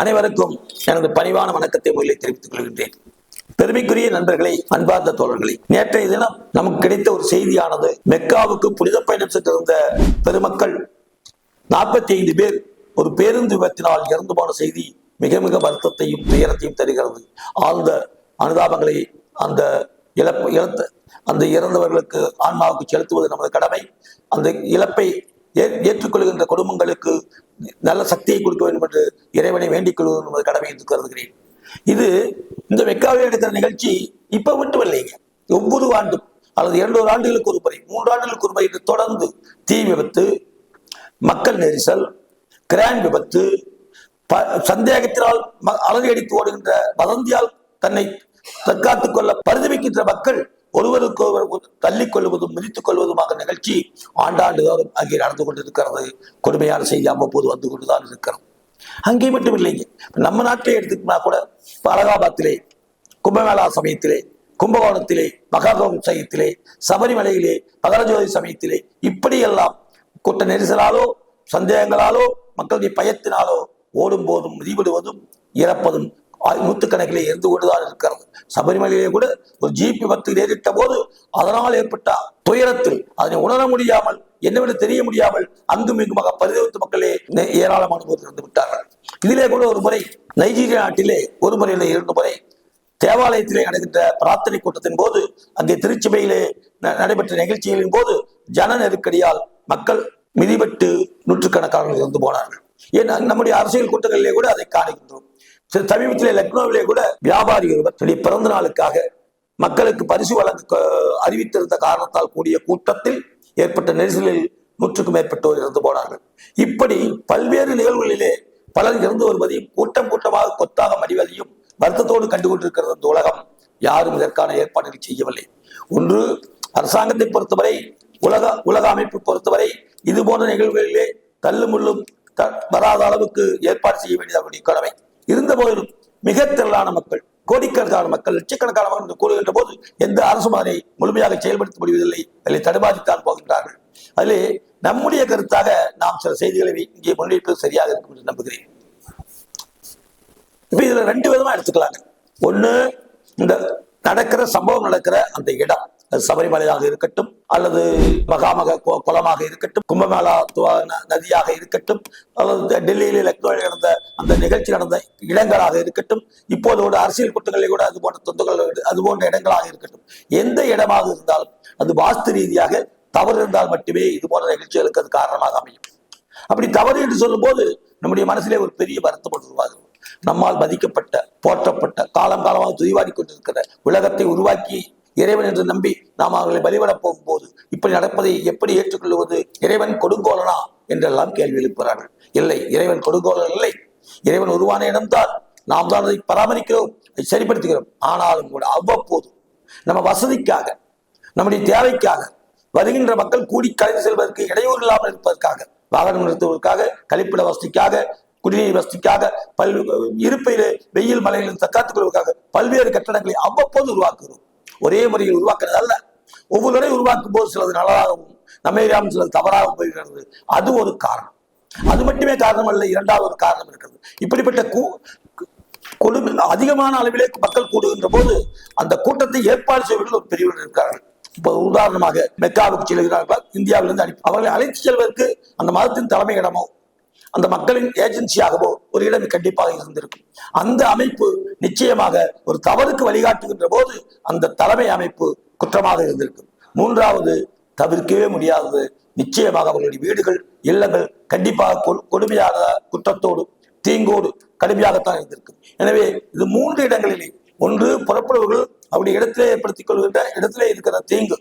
அனைவருக்கும் எனது பணிவான வணக்கத்தை முதலில் தெரிவித்துக் கொள்கின்றேன். பெருமைக்குரிய நண்பர்களை அன்பார்ந்த தோழர்களை நேற்றைய தினம் நமக்கு கிடைத்த ஒரு செய்தியானது மெக்காவுக்கு புனித பயணம் சென்றிருந்த பெருமக்கள் நாற்பத்தி ஐந்து பேர் ஒரு பேருந்து விபத்தினால் இறந்து போன செய்தி மிக மிக வருத்தத்தையும் துயரத்தையும் தருகிறது. ஆழ்ந்த அனுதாபங்களை அந்த இழப்பு இழந்த அந்த இறந்தவர்களுக்கு ஆன்மாவுக்கு செலுத்துவது நமது கடமை. அந்த இழப்பை ஏற்றுக்கொள்கின்ற குடும்பங்களுக்கு நல்ல சக்தியை கொடுக்க வேண்டும் என்று இறைவனை வேண்டிக் கொள்வது என்பது கடமை என்று கருதுகிறேன். இது இந்த மெக்காவில் நடக்கிற நிகழ்ச்சி இப்ப மட்டும் இல்லைங்க ஒவ்வொரு ஆண்டும் அல்லது இரண்டொரு ஆண்டுகளுக்கு ஒரு முறை மூன்று ஆண்டுகளுக்கு ஒரு முறை என்று தொடர்ந்து தீ விபத்து மக்கள் நெரிசல் கிரான் விபத்து ப- சந்தேகத்தினால் ம- அலறியடித்து ஓடுகின்ற வதந்தியால் தன்னை தற்காத்துக் கொள்ள பரிதவிக்கின்ற மக்கள் ஒருவருக்கு ஒருவர் தள்ளிக் கொள்வதும் மிதித்துக் கொள்வதுமாக நிகழ்ச்சி ஆண்டாண்டு தோறும் அங்கே நடந்து கொண்டிருக்கிறது. கொடுமையான செய்தி அவ்வப்போது வந்து கொண்டுதான் இருக்கிறது. அங்கே மட்டும் இல்லைங்க. நம்ம நாட்டிலே எடுத்துக்கிட்டா கூட இப்போ அலகாபாத்திலே கும்பமேளா சமயத்திலே கும்பகோணத்திலே மகாகோசயத்திலே சபரிமலையிலே மகரஜோதி சமயத்திலே இப்படியெல்லாம் கூட்ட நெரிசலாலோ சந்தேகங்களாலோ மக்களுடைய பயத்தினாலோ ஓடும் போதும் மிதிவிடுவதும் இறப்பதும் நூற்றுக்கணக்கிலே இருந்து கொண்டுதான் இருக்கிறது. சபரிமலையிலே கூட ஒரு ஜிபி பத்து நேரிட்ட போது அதனால் ஏற்பட்ட துயரத்தில் அதனை உணர முடியாமல் என்னவென்று தெரிய முடியாமல் அங்கும் இங்குமாக பரிதவித்த மக்களே ஏராளமான போது இருந்து விட்டார்கள். இதிலே கூட ஒரு முறை நைஜீரியா நாட்டிலே ஒரு முறையில் இரண்டு முறை தேவாலயத்திலே நடக்கின்ற பிரார்த்தனை கூட்டத்தின் போது அங்கே திருச்சபையிலே ந- நடைபெற்ற நிகழ்ச்சிகளின் போது ஜன நெருக்கடியால் மக்கள் மிதிபட்டு நூற்றுக்கணக்கானவர்கள் இறந்து போனார்கள். ஏன் நம்முடைய அரசியல் கூட்டங்களிலே கூட அதை காணுகின்றோம். சமீபத்திலே லக்னோவிலே கூட வியாபாரி ஒருவர் தன்னுடைய பிறந்த நாளுக்காக மக்களுக்கு பரிசு வழங்க அறிவித்திருந்த காரணத்தால் கூடிய கூட்டத்தில் ஏற்பட்ட நெரிசலில் நூற்றுக்கும் மேற்பட்டோர் இறந்து போனார்கள். இப்படி பல்வேறு நிகழ்வுகளிலே பலர் இறந்து வருவதையும் கூட்டம் கூட்டமாக கொத்தாக மடிவதையும் வருத்தத்தோடு கண்டு கொண்டிருக்கிறது இந்த உலகம். யாரும் இதற்கான ஏற்பாடுகள் செய்யவில்லை. ஒன்று அரசாங்கத்தை பொறுத்தவரை உலக உலக அமைப்பு பொறுத்தவரை இது போன்ற நிகழ்வுகளிலே தள்ளுமுள்ளும் வராத அளவுக்கு ஏற்பாடு செய்ய வேண்டியதாக கடமை இருந்த போதிலும் மிக திரளான மக்கள் கோடிக்கணக்கான மக்கள் லட்சக்கணக்கான மக்கள் இங்கு போது எந்த அரசும் அதனை முழுமையாக செயல்படுத்த முடிவதில்லை. அதில் தடுமாறித்தான் போகின்றார்கள். அதிலே நம்முடைய கருத்தாக நாம் சில செய்திகளை இங்கே முன்வைப்பது சரியாக இருக்கும் என்று நம்புகிறேன். இப்ப இதுல ரெண்டு விதமா எடுத்துக்கலாங்க. ஒண்ணு இந்த நடக்கிற சம்பவம் நடக்கிற அந்த இடம். சபரிமலையாக இருக்கட்டும் அல்லது மகாமக குளமாக இருக்கட்டும் கும்பமேளா நதியாக இருக்கட்டும் அல்லது டெல்லியில் லக்னோவில் நடந்த அந்த நிகழ்ச்சி நடந்த இடங்களாக இருக்கட்டும் இப்போது ஒரு அரசியல் கூட்டங்களில் கூட அது போன்ற தொந்துகள் அது போன்ற இடங்களாக இருக்கட்டும். எந்த இடமாக இருந்தாலும் அது வாஸ்து ரீதியாக தவறு இருந்தால் மட்டுமே இது போன்ற நிகழ்ச்சிகளுக்கு அது காரணமாக அமையும். அப்படி தவறு என்று சொல்லும்போது நம்முடைய மனசிலே ஒரு பெரிய வருத்தம் உருவாகும் நம்மால் மதிக்கப்பட்ட போற்றப்பட்ட காலம் காலமாக துதிவாடி கொண்டிருக்கிற உலகத்தை உருவாக்கி இறைவன் என்று நம்பி நாம் அவர்களை வழிபடப் போகும்போது இப்படி நடப்பதை எப்படி ஏற்றுக்கொள்வது? இறைவன் கொடுங்கோலனா? என்றெல்லாம் கேள்வி எழுப்புகிறார்கள். இல்லை இறைவன் கொடுங்கோலன் இல்லை. இறைவன் உருவான இடம்தான் நாம் தான் அதை பராமரிக்கிறோம் அதை சரிப்படுத்துகிறோம். ஆனாலும் கூட அவ்வப்போது நம்ம வசதிக்காக நம்முடைய தேவைக்காக வருகின்ற மக்கள் கூடி கலந்து செல்வதற்கு இடையூறு இல்லாமல் இருப்பதற்காக வாகனம் நிறுத்துவதற்காக கழிப்பிட வசதிக்காக குடிநீர் வசதிக்காக பல் இருப்பையிலே வெயில் மலையிலிருந்து தற்காத்துக் கொள்வதற்காக பல்வேறு கட்டடங்களை அவ்வப்போது உருவாக்குகிறோம். ஒரே முறையில் உருவாக்குறது அல்ல ஒவ்வொரு முறை உருவாக்கும் போது சிலது நல்லதாகவும் நம்ம ஏரியாவும் சிலது தவறாகவும் போய்கிறது அது ஒரு காரணம். அது மட்டுமே காரணம் அல்ல இரண்டாவது ஒரு காரணம் இருக்கிறது. இப்படிப்பட்ட கூ கொடுமை அதிகமான அளவிலே மக்கள் கூடுகின்ற போது அந்த கூட்டத்தை ஏற்பாடு செய்வதில் ஒரு பெரியவர்கள் இருக்கிறார்கள் இப்போ உதாரணமாக மெக்காவுக்கு செல்கிறார்கள் இந்தியாவிலிருந்து அனுப்பி அவர்களை அழைத்து செல்வதற்கு அந்த மதத்தின் தலைமையிடமோ அந்த மக்களின் ஏஜென்சியாகவோ ஒரு இடம் கண்டிப்பாக இருந்திருக்கும். அந்த அமைப்பு நிச்சயமாக ஒரு தவறுக்கு வழிகாட்டுகின்ற போது அந்த தலைமை அமைப்பு குற்றமாக இருந்திருக்கும். மூன்றாவது தவிர்க்கவே முடியாதது. நிச்சயமாக அவர்களுடைய வீடுகள் இல்லங்கள் கண்டிப்பாக கொடுமையாக குற்றத்தோடு தீங்கோடு கடுமையாகத்தான் இருந்திருக்கும். எனவே இது மூன்று இடங்களிலே ஒன்று புறப்படுவர்கள் அவருடைய இடத்திலே ஏற்படுத்திக் கொள்கின்ற இடத்திலே இருக்கிற தீங்கு.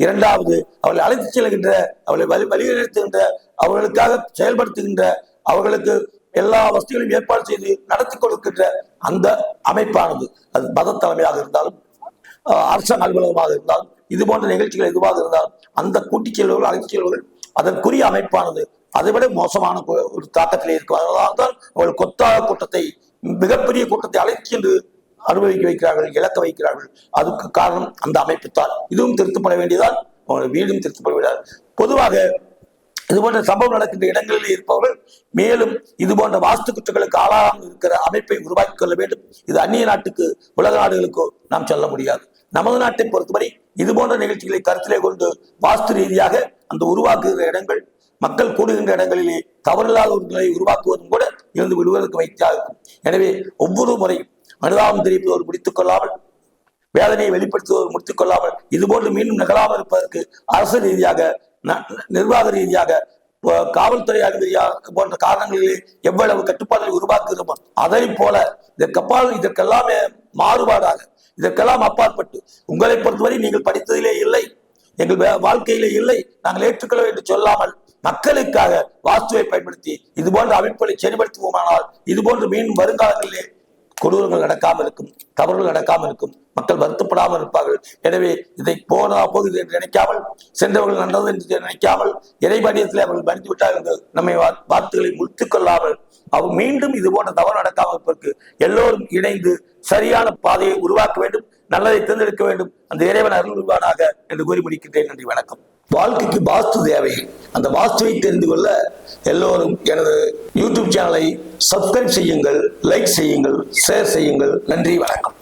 இரண்டாவது அவளை அழைத்து செல்கின்ற அவளை வழி வழிநடத்துகின்ற அவர்களுக்காக செயல்படுத்துகின்ற அவர்களுக்கு எல்லா வசதிகளையும் ஏற்பாடு செய்து நடத்தி கொடுக்கின்ற அந்த அமைப்பானது. அது மத தலைமையாக இருந்தாலும் அரசாங்க அலுவலகமாக இருந்தாலும் இது போன்ற நிகழ்ச்சிகள் எதுவாக இருந்தாலும் அந்த கூட்டிச் செல்வர்கள் அழைத்துச் செல்வர்கள் அதற்குரிய அமைப்பானது. அதைவிட மோசமான ஒரு தாக்கத்தில் இருக்கும். தான் அவர்கள் கொத்தாக கூட்டத்தை மிகப்பெரிய கூட்டத்தை அழைத்து சென்று அனுபவிக்க வைக்கிறார்கள் இழக்க வைக்கிறார்கள். அதுக்கு காரணம் அந்த அமைப்பு தான் இதுவும் திருத்தப்பட வேண்டியதால் வீடும் திருத்தப்பட வேண்டியதால் பொதுவாக இது போன்ற சம்பவம் நடக்கின்ற இடங்களில் இருப்பவர்கள் மேலும் இது போன்ற வாஸ்து குற்றங்களுக்கு ஆளாகாமல் இருக்கிற அமைப்பை உருவாக்கி கொள்ள வேண்டும். இது அந்நிய நாட்டுக்கு உலக நாடுகளுக்கோ நாம் சொல்ல முடியாது. நமது நாட்டை பொறுத்தவரை இது போன்ற நிகழ்ச்சிகளை கருத்திலே கொண்டு வாஸ்து ரீதியாக அந்த உருவாக்குகிற இடங்கள் மக்கள் கூடுகின்ற இடங்களிலே தவறில்லாத ஒரு நிலையை உருவாக்குவதும் கூட இருந்து விடுவதற்கு வைத்தாக இருக்கும். எனவே ஒவ்வொரு முறையும் அனுதாபம் தெரிவிப்பதோடு முடித்துக் கொள்ளாமல் வேதனையை வெளிப்படுத்துவதோடு முடித்துக் கொள்ளாமல் இதுபோன்று மீண்டும் நிகழாமல் இருப்பதற்கு அரசு ரீதியாக நிர்வாக ரீதியாக காவல்துறை அதிகாரியாக போன்ற காரணங்களிலே எவ்வளவு கட்டுப்பாடுகளை உருவாக்குகிறோமோ அதை போல இதற்கப்பால் இதற்கெல்லாம் மாறுபாடாக இதற்கெல்லாம் அப்பாற்பட்டு உங்களை பொறுத்தவரை நீங்கள் படித்ததிலே இல்லை எங்கள் வாழ்க்கையிலே இல்லை நாங்கள் ஏற்றுக்கொள்ள என்று சொல்லாமல் மக்களுக்காக வாஸ்துவை பயன்படுத்தி இது போன்ற அமைப்புகளை செயல்படுத்துவோமானால் இது போன்று மீண்டும் வருங்காலங்களிலே கொடூரங்கள் நடக்காமல் இருக்கும் தவறுகள் நடக்காமல் இருக்கும் மக்கள் வருத்தப்படாமல் இருப்பார்கள். எனவே இதை போனா போகுது என்று நினைக்காமல் சென்றவர்கள் நல்லது என்று நினைக்காமல் இறைபடியத்தில் அவர்கள் மறித்து விட்டார்கள் என்று நம்மை வா- வார்த்தைகளை முழுத்துக் கொள்ளாமல் அவர் மீண்டும் இது போன்ற தவறு நடக்காமல் இருப்பதற்கு எல்லோரும் இணைந்து சரியான பாதையை உருவாக்க வேண்டும் நல்லதை தேர்ந்தெடுக்க வேண்டும். அந்த இறைவன் அருள் உருவானாக என்று கூறி முடிக்கின்றேன். நன்றி வணக்கம். வாழ்க்கைக்கு வாஸ்து தேவை. அந்த வாஸ்துவை தெரிந்து கொள்ள எல்லோரும் எனது யூடியூப் சேனலை சப்ஸ்கிரைப் செய்யுங்கள் லைக் செய்யுங்கள் ஷேர் செய்யுங்கள். நன்றி வணக்கம்.